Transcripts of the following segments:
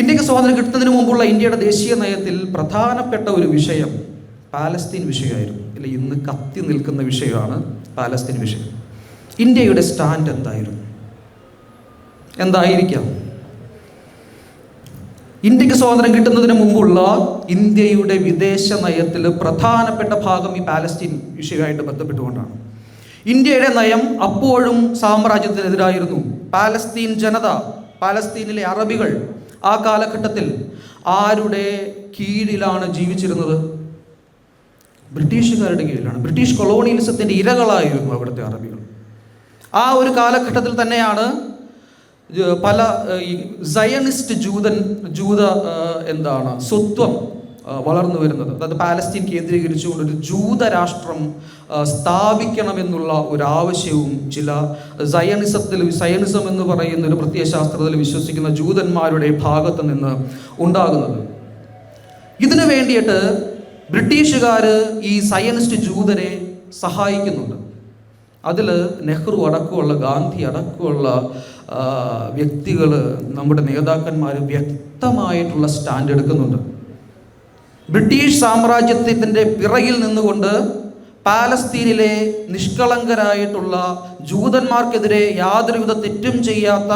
ഇന്ത്യയ്ക്ക് സ്വാതന്ത്ര്യം കിട്ടുന്നതിന് മുമ്പുള്ള ഇന്ത്യയുടെ ദേശീയ നയത്തിൽ പ്രധാനപ്പെട്ട ഒരു വിഷയം പാലസ്തീൻ വിഷയമായിരുന്നു. ഇല്ല ഇന്ന് കത്തി നിൽക്കുന്ന വിഷയമാണ് പാലസ്തീൻ വിഷയം. ഇന്ത്യയുടെ സ്റ്റാൻഡ് എന്തായിരുന്നു? എന്തായിരിക്കാം? ഇന്ത്യയ്ക്ക് സ്വാതന്ത്ര്യം കിട്ടുന്നതിന് മുമ്പുള്ള ഇന്ത്യയുടെ വിദേശ നയത്തിൽ പ്രധാനപ്പെട്ട ഭാഗം ഈ പാലസ്തീൻ വിഷയമായിട്ട് ബന്ധപ്പെട്ടുകൊണ്ടാണ്. ഇന്ത്യയുടെ നയം അപ്പോഴും സാമ്രാജ്യത്തിനെതിരായിരുന്നു. പാലസ്തീൻ ജനത പാലസ്തീനിലെ അറബികൾ ആ കാലഘട്ടത്തിൽ ആരുടെ കീഴിലാണ് ജീവിച്ചിരുന്നത്? ബ്രിട്ടീഷുകാരുടെ കീഴിലാണ്. ബ്രിട്ടീഷ് കൊളോണിയലിസത്തിന്റെ ഇരകളായിരുന്നു അവിടുത്തെ അറബികൾ. ആ ഒരു കാലഘട്ടത്തിൽ തന്നെയാണ് പല സയണിസ്റ്റ് ഈ സയനിസ്റ്റ് ജൂതൻ ജൂത എന്താണ് സ്വത്വം വളർന്നു വരുന്നത്. അതായത് പാലസ്തീൻ കേന്ദ്രീകരിച്ചുകൊണ്ട് ഒരു ജൂതരാഷ്ട്രം സ്ഥാപിക്കണമെന്നുള്ള ഒരു ആവശ്യവും ചില സയണിസത്തിൽ സയണിസം എന്ന് പറയുന്ന ഒരു പ്രത്യയശാസ്ത്രത്തിൽ വിശ്വസിക്കുന്ന ജൂതന്മാരുടെ ഭാഗത്ത് നിന്ന് ഉണ്ടാകുന്നത്. ഇതിനു വേണ്ടിയിട്ട് ബ്രിട്ടീഷുകാർ ഈ സയനിസ്റ്റ് ജൂതരെ സഹായിക്കുന്നുണ്ട്. അതിൽ നെഹ്റു അടക്കമുള്ള ഗാന്ധി അടക്കമുള്ള വ്യക്തികൾ നമ്മുടെ നേതാക്കന്മാർ വ്യക്തമായിട്ടുള്ള സ്റ്റാൻഡ് എടുക്കുന്നുണ്ട്. ബ്രിട്ടീഷ് സാമ്രാജ്യത്തിന്റെ പിറകിൽ നിന്നുകൊണ്ട് പാലസ്തീനിലെ നിഷ്കളങ്കരായിട്ടുള്ള ജൂതന്മാർക്കെതിരെ യാതൊരുവിധ തെറ്റും ചെയ്യാത്ത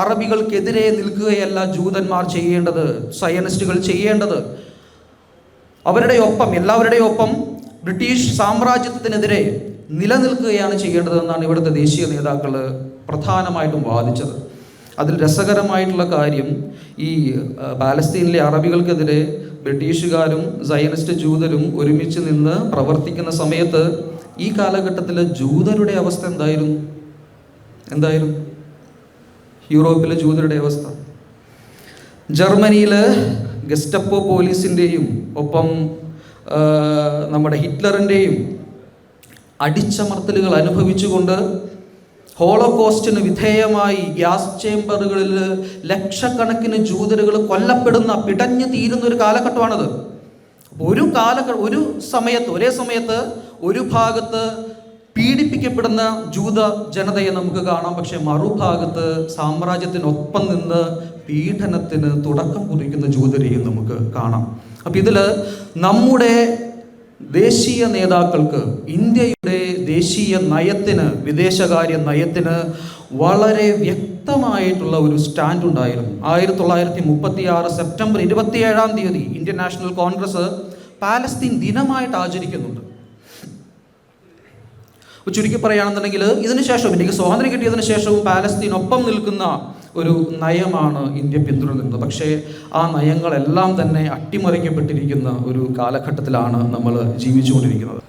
അറബികൾക്കെതിരെ നിൽക്കുകയല്ല ജൂതന്മാർ ചെയ്യേണ്ടത് സയനിസ്റ്റുകൾ ചെയ്യേണ്ടത്. അവരുടെ ഒപ്പം എല്ലാവരുടെയും ഒപ്പം ബ്രിട്ടീഷ് സാമ്രാജ്യത്തിനെതിരെ നിലനിൽക്കുകയാണ് ചെയ്യേണ്ടതെന്നാണ് ഇവിടുത്തെ ദേശീയ നേതാക്കൾ പ്രധാനമായിട്ടും വാദിച്ചത്. അതിൽ രസകരമായിട്ടുള്ള കാര്യം ഈ പാലസ്തീനിലെ അറബികൾക്കെതിരെ ബ്രിട്ടീഷുകാരും സയനിസ്റ്റ് ജൂതരും ഒരുമിച്ച് നിന്ന് പ്രവർത്തിക്കുന്ന സമയത്ത് ഈ കാലഘട്ടത്തിൽ ജൂതരുടെ അവസ്ഥ എന്തായിരുന്നു? എന്തായിരുന്നു? യൂറോപ്പിലെ ജൂതരുടെ അവസ്ഥ. ജർമ്മനിയിലെ ഗസ്റ്റപ്പോ പോലീസിന്റെയും ഒപ്പം നമ്മുടെ ഹിറ്റ്ലറിന്റെയും അടിച്ചമർത്തലുകൾ അനുഭവിച്ചുകൊണ്ട് ഹോളോകോസ്റ്റിന് വിധേയമായി ഗ്യാസ് ചേംബറുകളിൽ ലക്ഷക്കണക്കിന് ജൂതരുകൾ കൊല്ലപ്പെടുന്ന പിടഞ്ഞു തീരുന്ന ഒരു കാലഘട്ടമാണത്. ഒരു കാല ഒരു സമയത്ത് ഒരേ സമയത്ത് ഒരു ഭാഗത്ത് പീഡിപ്പിക്കപ്പെടുന്ന ജൂത ജനതയെ നമുക്ക് കാണാം. പക്ഷെ മറുഭാഗത്ത് സാമ്രാജ്യത്തിനൊപ്പം നിന്ന് പീഡനത്തിന് തുടക്കം കുറിക്കുന്ന ജൂതരെയും നമുക്ക് കാണാം. അപ്പം ഇതിൽ നമ്മുടെ ദേശീയ നേതാക്കൾക്ക് ഇന്ത്യയുടെ ദേശീയ നയത്തിന് വിദേശകാര്യ നയത്തിന് വളരെ വ്യക്തമായിട്ടുള്ള ഒരു സ്റ്റാൻഡ് ഉണ്ടായിരുന്നു. ആയിരത്തി തൊള്ളായിരത്തി മുപ്പത്തി ആറ് സെപ്റ്റംബർ ഇരുപത്തിയേഴാം തീയതി ഇന്ത്യൻ നാഷണൽ കോൺഗ്രസ് പാലസ്തീൻ ദിനമായിട്ട് ആചരിക്കുന്നുണ്ട്. ചുരുക്കി പറയുകയാണെന്നുണ്ടെങ്കിൽ ഇതിനുശേഷം ഇന്ത്യയ്ക്ക് സ്വാതന്ത്ര്യം കിട്ടിയതിനു ശേഷവും പാലസ്തീൻ ഒപ്പം നിൽക്കുന്ന ഒരു നയമാണ് ഇന്ത്യ പിന്തുടരുന്നത്. പക്ഷേ ആ നയങ്ങളെല്ലാം തന്നെ അട്ടിമറിക്കപ്പെട്ടിരിക്കുന്ന ഒരു കാലഘട്ടത്തിലാണ് നമ്മൾ ജീവിച്ചുകൊണ്ടിരിക്കുന്നത്.